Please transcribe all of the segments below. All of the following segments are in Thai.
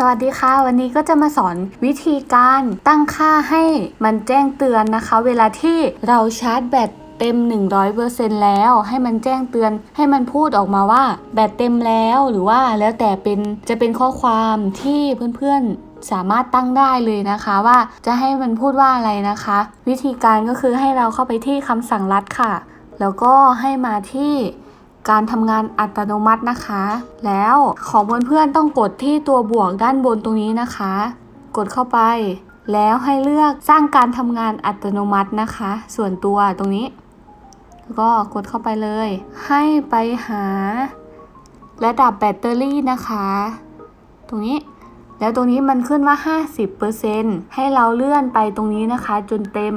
สวัสดีค่ะ วันนี้ก็จะมาสอนวิธีการตั้งค่าให้มันแจ้งเตือนนะคะ เวลาที่เราชาร์จแบตเต็ม 100%แล้ว ให้มันแจ้งเตือน ให้มันพูดออกมาว่า แบตเต็มแล้วหรือว่าแล้วแต่เป็นจะเป็นข้อความที่เพื่อนๆสามารถตั้งได้เลยนะคะว่าจะให้มันพูดว่าอะไรนะคะ วิธีการก็คือให้เราเข้าไปที่คำสั่งลัดค่ะ แล้วก็ให้มาที่ การทำงานอัตโนมัตินะคะ แล้วของเพื่อนๆต้องกดที่ตัวบวกด้านบนตรงนี้นะคะ กดเข้าไป แล้วให้เลือกสร้างการทำงานอัตโนมัตินะคะ ส่วนตัวตรงนี้ ก็กดเข้าไปเลย ให้ไปหา ระดับแบตเตอรี่นะคะ ตรงนี้แล้วตรงนี้มันขึ้นว่า 50%ให้เราเลื่อนไปตรงนี้นะคะ จนเต็ม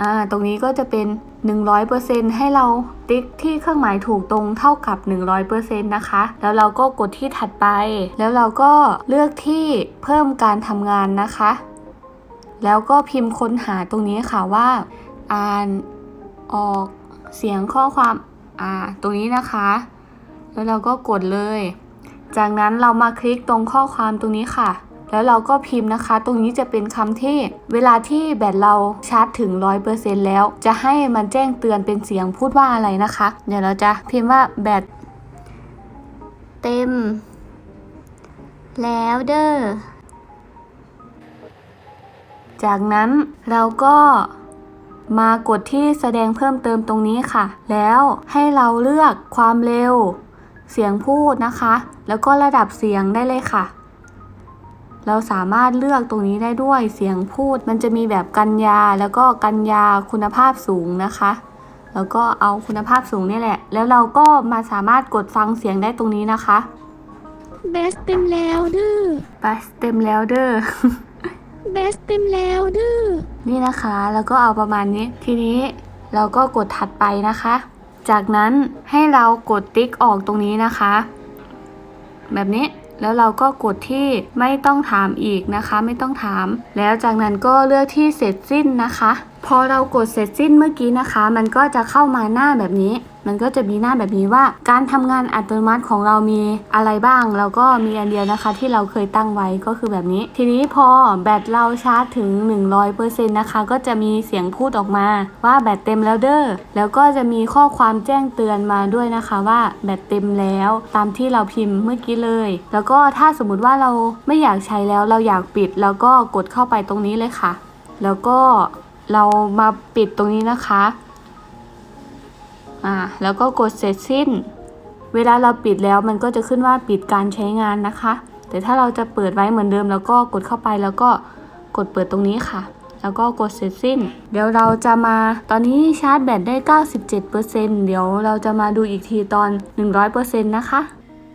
อ่าตรงนี้ก็จะเป็น 100%ให้เราติ๊กที่เครื่องหมายถูกตรงเท่ากับ 100%นะคะ แล้วเราก็กดที่ถัดไป แล้วเราก็เลือกที่เพิ่มการทำงานนะคะ แล้วก็พิมพ์ค้นหาตรงนี้ค่ะว่า อ่านออกเสียงข้อความอ่าตรงนี้นะคะ แล้วเราก็กดเลย จากนั้นเรามาคลิกตรงข้อความตรงนี้ค่ะ แล้วเราก็พิมพ์นะคะ ตรงนี้จะเป็นคำที่เวลาที่แบตเราชาร์จถึง 100%แล้ว จะให้มันแจ้งเตือนเป็นเสียงพูดว่าอะไรนะคะ เดี๋ยวเราจะพิมพ์ว่าแบตเต็ม แล้วเด้อจากนั้นเราก็มากดที่แสดงเพิ่มเติมตรงนี้ค่ะ แล้วให้เราเลือกความเร็ว เสียงพูดนะคะ แล้วก็ระดับเสียงได้เลยค่ะ เราสามารถเลือกตรงนี้ได้ด้วยเสียงพูด มันจะมีแบบกัญญาแล้วก็กัญญาคุณภาพสูงนะคะ แล้วก็เอาคุณภาพสูงนี่แหละ แล้วเราก็มาสามารถกดฟังเสียงได้ตรงนี้นะคะเบสเต็มแล้วดื้อบัสเต็มแล้วเด้อเบสเต็มแล้วดื้อนี่นะคะ แล้วก็เอาประมาณนี้ ทีนี้เราก็กดถัดไปนะคะ จากนั้นให้เรากดติ๊กออกตรงนี้นะคะ แบบนี้ แล้วเราก็กดที่ไม่ต้องถามอีกนะคะ ไม่ต้องถาม แล้วจากนั้นก็เลือกที่เสร็จสิ้นนะคะ พอเรากดเสร็จสิ้นเมื่อกี้นะคะ มันก็จะเข้ามาหน้าแบบนี้ มันก็จะมีหน้าแบบนี้ว่าการทำงานอัตโนมัติของเรามีอะไรบ้างเราก็มีอันเดียวนะคะที่เราเคยตั้งไว้ก็คือแบบนี้ ทีนี้พอแบตเราชาร์จถึง 100%นะคะ ก็จะมีเสียงพูดออกมาว่าแบตเต็มแล้วเด้อแล้วก็จะมีข้อความแจ้งเตือนมาด้วยนะคะว่าแบตเต็มแล้วตามที่เราพิมพ์เมื่อกี้เลย แล้วก็ถ้าสมมุติว่าเราไม่อยากใช้แล้วเราอยากปิดแล้วก็กดเข้าไปตรงนี้เลยค่ะ แล้วก็เรามาปิดตรงนี้นะคะ อ่าแล้วก็กดเสร็จสิ้น เวลาเราปิดแล้วมันก็จะขึ้นว่าปิดการใช้งานนะคะ แต่ถ้าเราจะเปิดไว้เหมือนเดิม แล้วก็กดเข้าไปแล้วก็กดเปิดตรงนี้ค่ะ แล้วก็กดเสร็จสิ้น เดี๋ยวเราจะมาตอนนี้ชาร์จแบตได้ 97%เดี๋ยวเราจะมาดูอีกทีตอน 100%นะคะ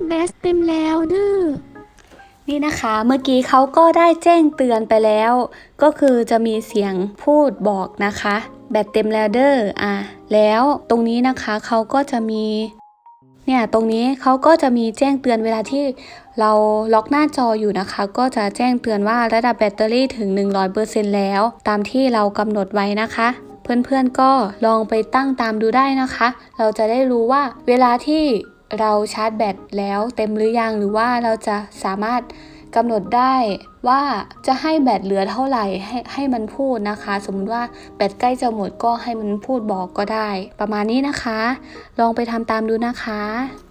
เบสเต็มแล้วดื้อนี่นะคะเมื่อกี้เขาก็ได้แจ้งเตือนไปแล้ว ก็คือจะมีเสียงพูดบอกนะคะ แบตเต็มแล้วเด้ออะ แล้วตรงนี้นะคะเขาก็จะมีเนี่ยตรงนี้เขาก็จะมีแจ้งเตือนเวลาที่เราล็อกหน้าจออยู่นะคะ ก็จะแจ้งเตือนว่าระดับแบตเตอรี่ถึง 100%แล้ว ตามที่เรากำหนดไว้นะคะ เพื่อนๆก็ลองไปตั้งตามดูได้นะคะ เราจะได้รู้ว่าเวลาที่เราชาร์จแบตแล้วเต็มหรือยังหรือว่าเราจะสามารถ กำหนดได้ว่าจะให้แบตเหลือเท่าไหร่ให้ให้มันพูดนะคะ สมมติว่าแบตใกล้จะหมดก็ให้มันพูดบอกก็ได้ ประมาณนี้นะคะ ลองไปทำตามดูนะคะ